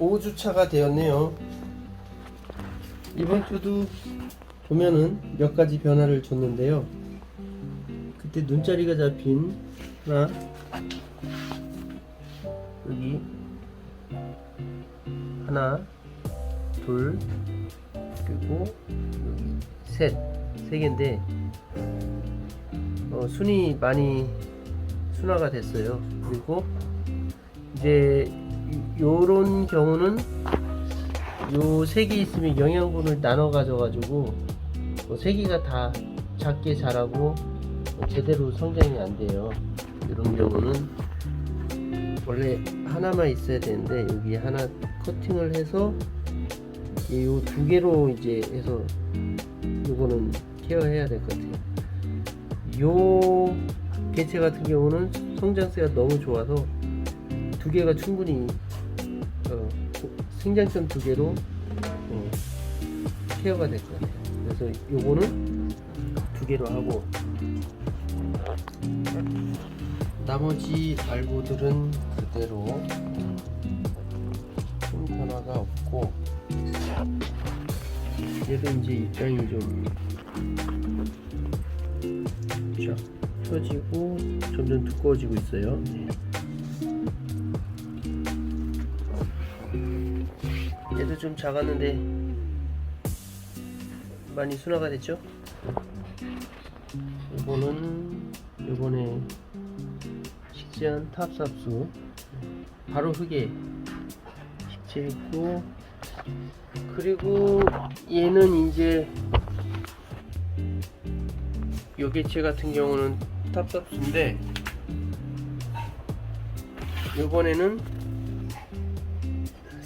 5주차가 되었네요. 이번 주도 보면은 몇 가지 변화를 줬는데요. 그때 눈자리가 잡힌 하나, 여기 하나, 둘, 그리고 여기 셋, 세 개인데 어, 순이 많이 순화가 됐어요. 그리고 이제 이- 요런 경우는 요세개 있으면 영양분을 나눠 가져가지고 뭐세 개가 다 작게 자라고 뭐 제대로 성장이 안 돼요. 이런 경우는 원래 하나만 있어야 되는데 여기 하나 커팅을 해서 이 두 개로 이제 해서 요거는 케어해야 될 것 같아요. 요 개체 같은 경우는 성장세가 너무 좋아서 두 개가 충분히 어, 생장점 두 개로 어, 케어가 될 것 같아요. 그래서 요거는 두 개로 하고 나머지 알보들은 그대로 큰 변화가 없고 얘도 이제 입장이 좀쫙 펴지고 점점 두꺼워지고 있어요. 네. 좀 작았는데 많이 순화가 됐죠? 이거는 이번에 식재한 탑삽수 바로 흙에 식재했고 그리고 얘는 이제 요개체 같은 경우는 탑삽수인데 요번에는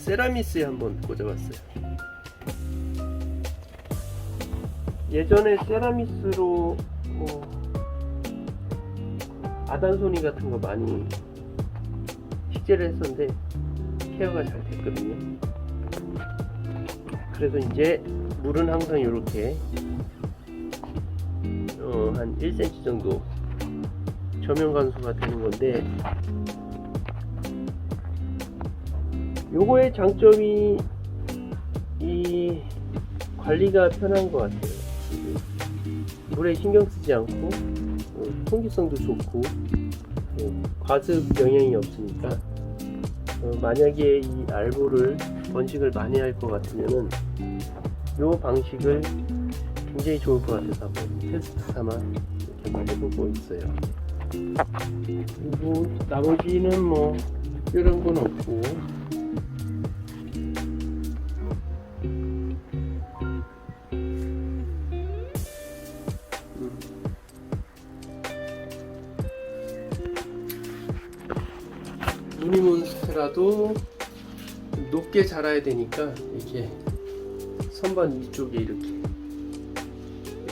세라미스에 한번 꽂아봤어요. 예전에 세라미스로 뭐 아단소니 같은 거 많이 식재를 했었는데 케어가 잘 됐거든요. 그래서 이제 물은 항상 이렇게 어, 한 1cm 정도 저면 간수가 되는 건데 요거의 장점이 이 관리가 편한 것 같아요. 물에 신경 쓰지 않고 어, 통기성도 좋고 어, 과습 영향이 없으니까 어, 만약에 이 알보를 번식을 많이 할 것 같으면은 요 방식을 굉장히 좋을 것 같아서 한번 테스트 삼아 이렇게 많이 해보고 있어요. 그리고 나머지는 뭐 특별한 건 없고 무늬몬스테라도 높게 자라야 되니까 이렇게 선반 위쪽에 이렇게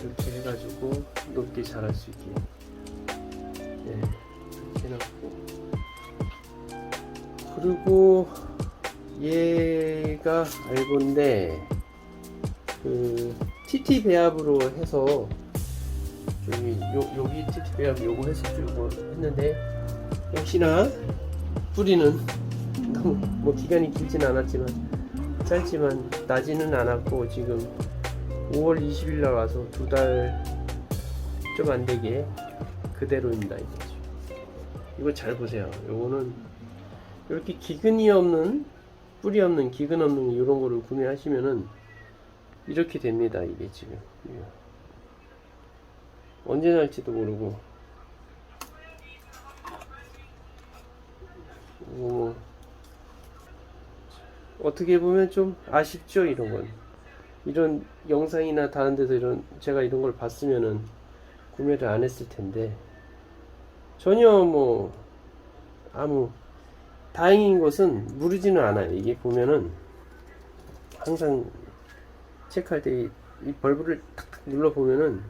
이렇게 해가지고 높게 자랄 수 있게. 네, 이렇게 해놨고. 그리고 얘가 알고인데 그 TT 배합으로 해서 여기 요, 여기 TT 배합 요거 해서 주고 했는데 역시나 뿌리는 너무 뭐 기간이 길진 않았지만 짧지만 나지는 않았고 지금 5월 20일 날 와서 두 달 좀 안 되게 그대로입니다 이거 이거 잘 보세요. 요거는 이렇게 기근이 없는 뿌리 없는 기근 없는 이런 거를 구매하시면은 이렇게 됩니다 이게 지금. 언제 날지도 모르고 뭐 어떻게 보면 좀 아쉽죠 이런 건. 이런 영상이나 다른 데서 이런 제가 이런 걸 봤으면은 구매를 안 했을 텐데. 전혀 뭐 아무 다행인 것은 무르지는 않아요. 이게 보면은 항상 체크할 때 이 벌브를 탁탁 눌러 보면은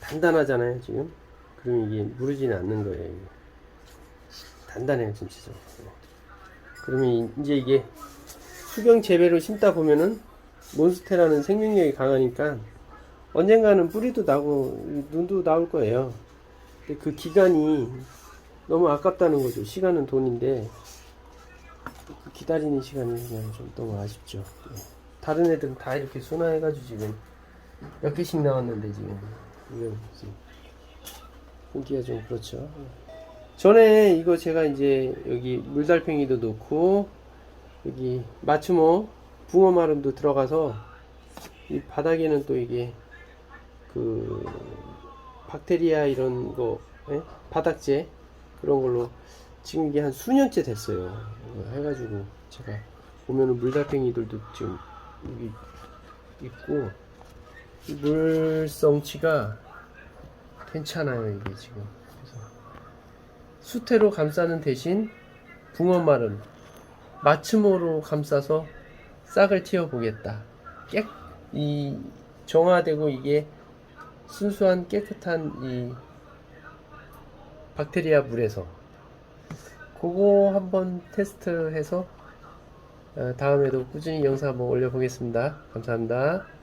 단단하잖아요 지금. 그러면 이게 무르지는 않는 거예요. 단단해요 진짜 그러면 이- 이제 이게 수경 재배로 심다 보면은 몬스테라는 생명력이 강하니까 언젠가는 뿌리도 나고 눈도 나올 거예요. 근데 그 기간이 너무 아깝다는 거죠. 시간은 돈인데 그 기다리는 시간이 그냥 좀 너무 아쉽죠. 예. 다른 애들은 다 이렇게 순화해 가지고 지금 몇 개씩 나왔는데 지금 지금 보기가 좀 그렇죠. 전에 이거 제가 이제 여기 물달팽이도 넣고 여기 마추모 붕어 마름도 들어가서 이 바닥에는 또 이게 그 박테리아 이런 거 예? 바닥재 그런 걸로 지금 이게 한 수년째 됐어요. 해가지고 제가 보면은 물달팽이들도 지금 여기 있고 이 물성치가 괜찮아요 이게 지금 수태로 감싸는 대신 붕어 마름 마츠모로 감싸서 싹을 틔워 보겠다. 깨, 이 정화되고 이게 순수한 깨끗한 이 박테리아 물에서 그거 한번 테스트해서 어, 다음에도 꾸준히 영상 한번 올려보겠습니다. 감사합니다.